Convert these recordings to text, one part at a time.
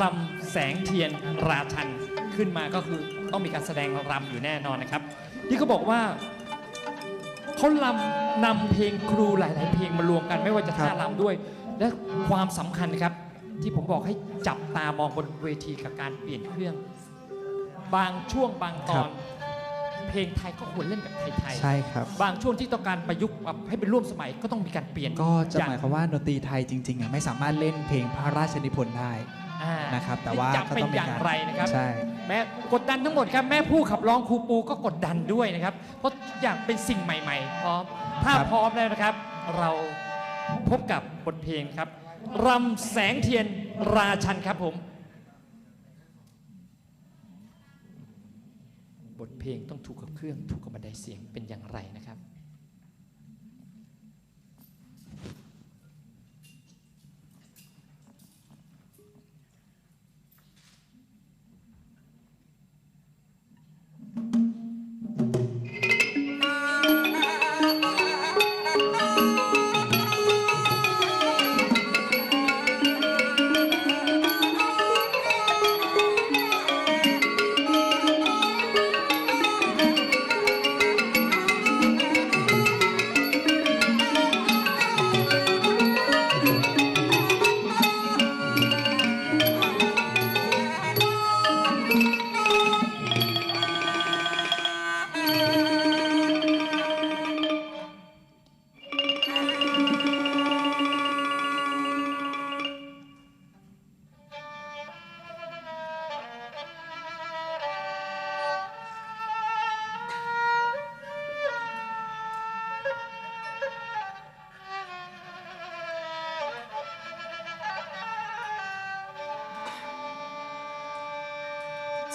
รำแสงเทียนราชันขึ้นมาก็คือต้องมีการแสดงรำอยู่แน่นอนนะครับ ที่เขาบอกว่าเขาลำนำเพลงครูหลาย ๆ เพลงมารวมกันไม่ว่าจะท่าครับลำด้วย และความสำคัญนะครับ ที่ผมบอกให้จับตามองบนเวทีกับการเปลี่ยนเครื่อง บางช่วงบางตอนเพลงไทยก็ควรเล่นแบบไทยใช่ครับๆบางช่วงที่ต้องการประยุกต์แบบให้เป็นร่วมสมัยก็ต้องมีการเปลี่ยน ก็จะอหมายความว่าดนตรีไทยจริงๆอะไม่สามารถเล่นเพลงพระราชนิพนธ์ได้อ่า นะครับแต่ว่าจะก็เป็นต้องมีอย่างการไรนะครับใช่แม้กดดันทั้งหมดครับแม่ผู้ขับร้องครูปูก็กดดันด้วยนะครับ เพราะทุกอย่างเป็นสิ่งใหม่ ๆ พร้อม ถ้าครับพร้อมแล้วนะครับ เราพบกับบทเพลงครับรำแสงเทียนราชันครับผม บทเพลงต้องถูกกับเครื่องถูกกับบันไดเสียงเป็นอย่างไรนะครับ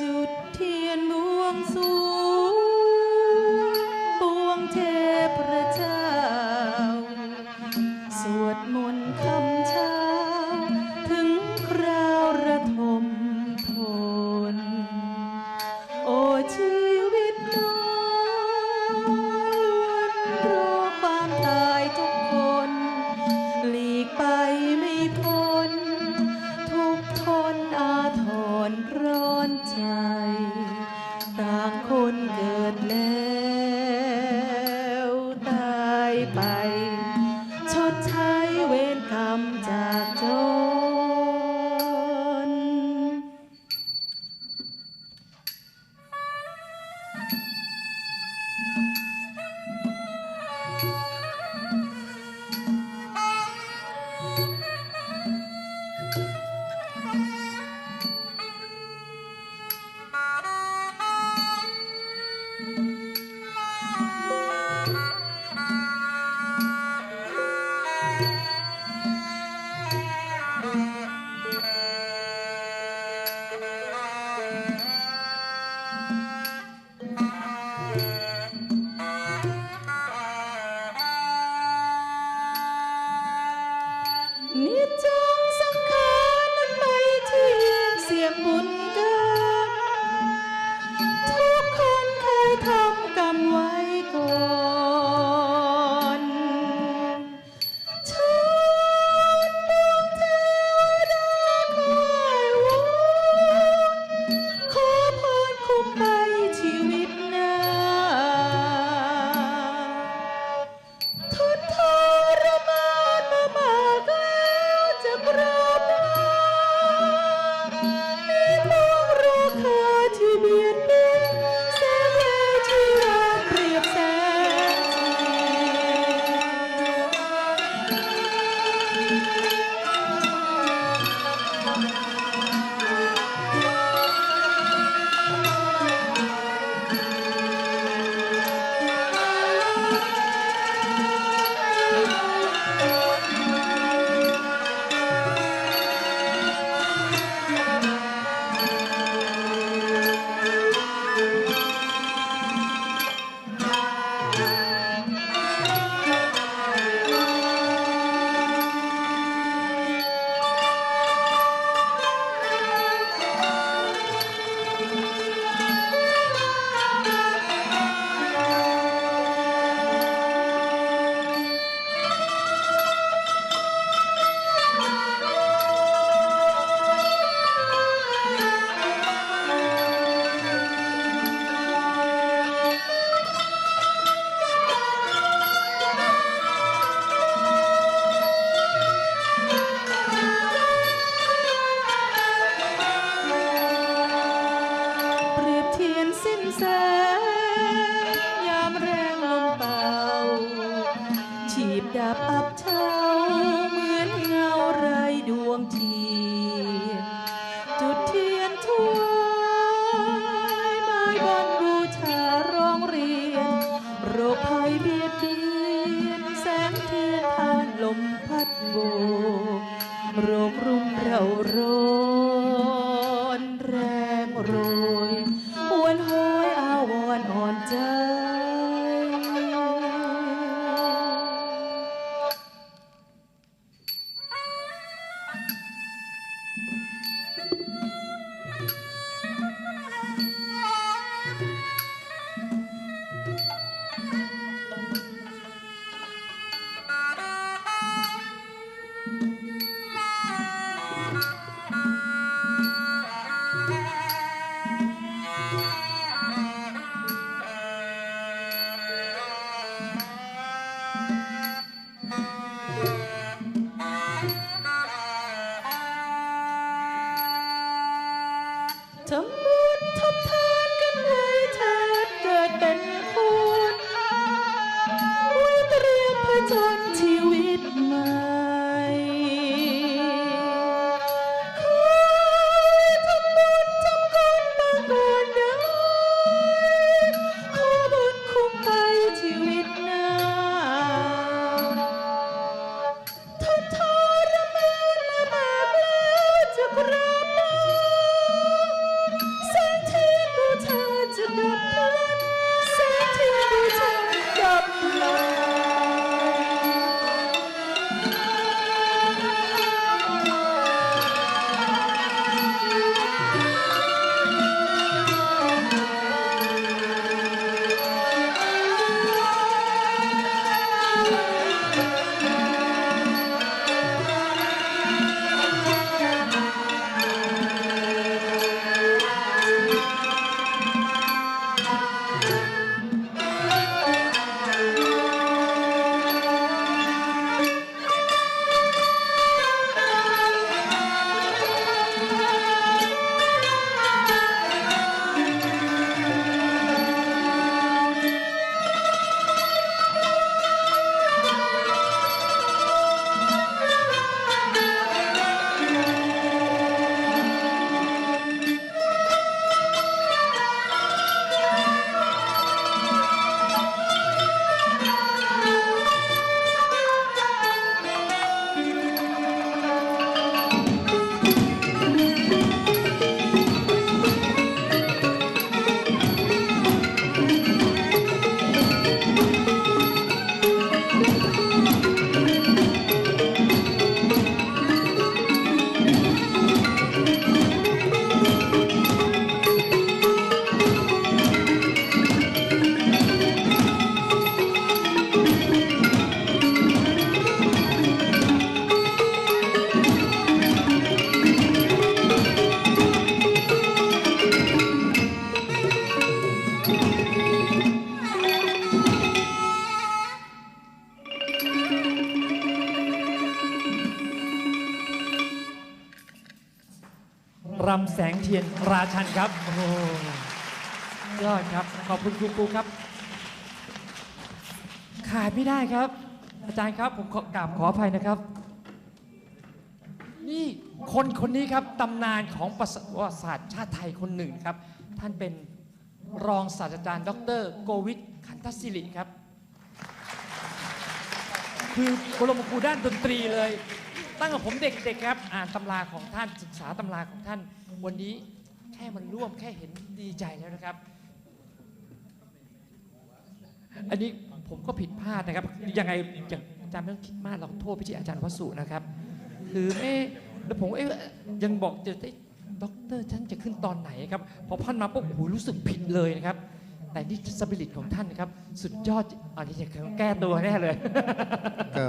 จุดเทียนบวงสวง โรครุมเราโร รำแสงเทียนราชันครับโอ้โหยอดครับ ขอบคุณครูปูครับ ขาดไม่ได้ครับ อาจารย์ครับผมขอกราบขออภัยนะครับ นี่คนคนนี้ครับตำนานของประวัติศาสตร์ชาติไทยคนหนึ่งครับ ท่านเป็นรองศาสตราจารย์ ดรโกวิทขันทศิริครับ คือบรมครูด้านดนตรีเลย ตั้งแต่ผมเด็กๆครับ อ่านตำราของท่านศึกษาตำราของท่าน วันนี้แค่มันร่วมแค่เห็นดีใจแล้วนะครับ อันนี้ผมก็ผิดพลาดนะครับ ยังไงอย่างอาจารย์ไม่ต้องคิดมากเราโทษพี่อาจารย์วสุนะครับ คือเอ๊ะแล้วผมเอ๊ะยังบอกจะได้ด็อกเตอร์ท่านจะขึ้นตอนไหนครับ พอพันมาปุ๊บโอ้โหรู้สึกผิดเลยนะครับ แต่นี่สปิริตของท่านครับ สุดยอดอันนี้จะแก้ตัวแน่เลย ก็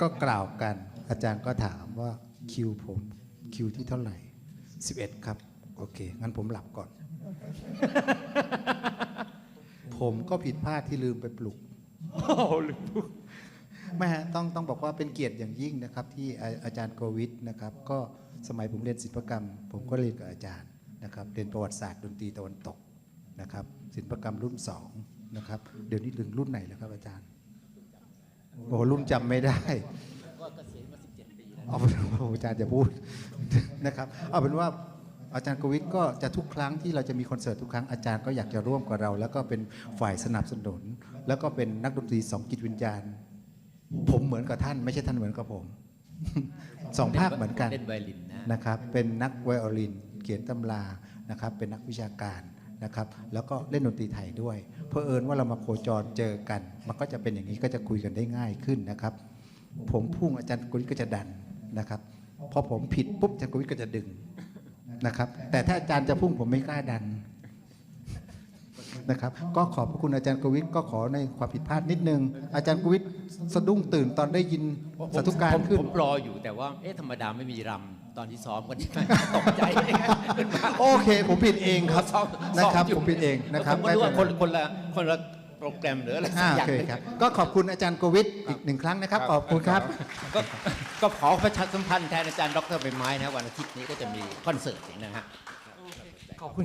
ก็กล่าวกัน อาจารย์ก็ถามว่าคิวผมคิวที่เท่าไหร่ 11 ครับ โอเค งั้นผมหลับก่อน ผมก็ผิดพลาดที่ลืมไปปลุกโอ้โหลืมพูดไม่ฮะต้องต้องบอกว่าเป็นเกียรติอย่างยิ่งนะครับ ที่อาอาจารย์โกวิทนะครับ ก็สมัยผมเรียนศิลปกรรม ผมก็เรียนกับอาจารย์นะครับเรียนประวัติศาสตร์ดนตรีตะวันตกนะครับศิลปกรรมรุ่นสองนะครับ เดี๋ยวนี้ถึงรุ่นไหนแล้วครับอาจารย์โอ้โหรุ่นจำไม่ได้ เอาเป็นว่าโอ้โหอาจารย์อย่าพูดนะครับเอาเป็นว่าอาจารย์กวิทก็จะทุกครั้งที่เราจะมีคอนเสิร์ตทุกครั้งอาจารย์ก็อยากจะร่วมกับเรา แล้วก็เป็นฝ่ายสนับสนุน แล้วก็เป็นนักดนตรีสองจิตวิญญาณ ผมเหมือนกับท่าน ไม่ใช่ท่านเหมือนกับผมสองภาคเหมือนกันเล่นไวโอลินนะนะครับเป็นนักไวโอลิน เขียนตำรานะครับเป็นนักวิชาการนะครับแล้วก็เล่นดนตรีไทยด้วย เพอเอิญว่าเรามาโคจรเจอกัน มันก็จะเป็นอย่างนี้ก็จะคุยกันได้ง่ายขึ้นนะครับ ผมพุ่งอาจารย์กุลิศก็จะดัน นะครับพอผมผิดปุ๊บอาจารย์กุลิศก็จะดึงนะครับ แต่ถ้าอาจารย์จะพุ่งผมไม่กล้าดันนะครับ ก็ขอบพระคุณอาจารย์กวิทก็ขอในความผิดพลาดนิดนึง อาจารย์กวิทสะดุ้งตื่นตอนได้ยินสาธุการผมขึ้นผมรออยู่แต่ว่าเอ๊ะธรรมดาไม่มีรำตอนที่ซ้อมกันตกใจขึ้นมาโอเค ผมผิดเองครับซ้อมนะครับซ้ออยู่ผมผิดเองนะครับผมก็รู้ว่าไม่คเป็นนคนละคนละ โปรแกรมหรืออะไรสัอ่ากอโอย่างเคหนึ่งครับ ก็ขอบคุณอาจารย์โกวิทอีกหนึ่งครั้งนะครับ ขอบคุณครับ ก็ก็ขอประชาสัมพันธ์แทนอาจารย์ดรใบไม้นะวันอาทิตย์นี้ก็จะมีคอนเสิร์ตนะฮะ ขอบคุณ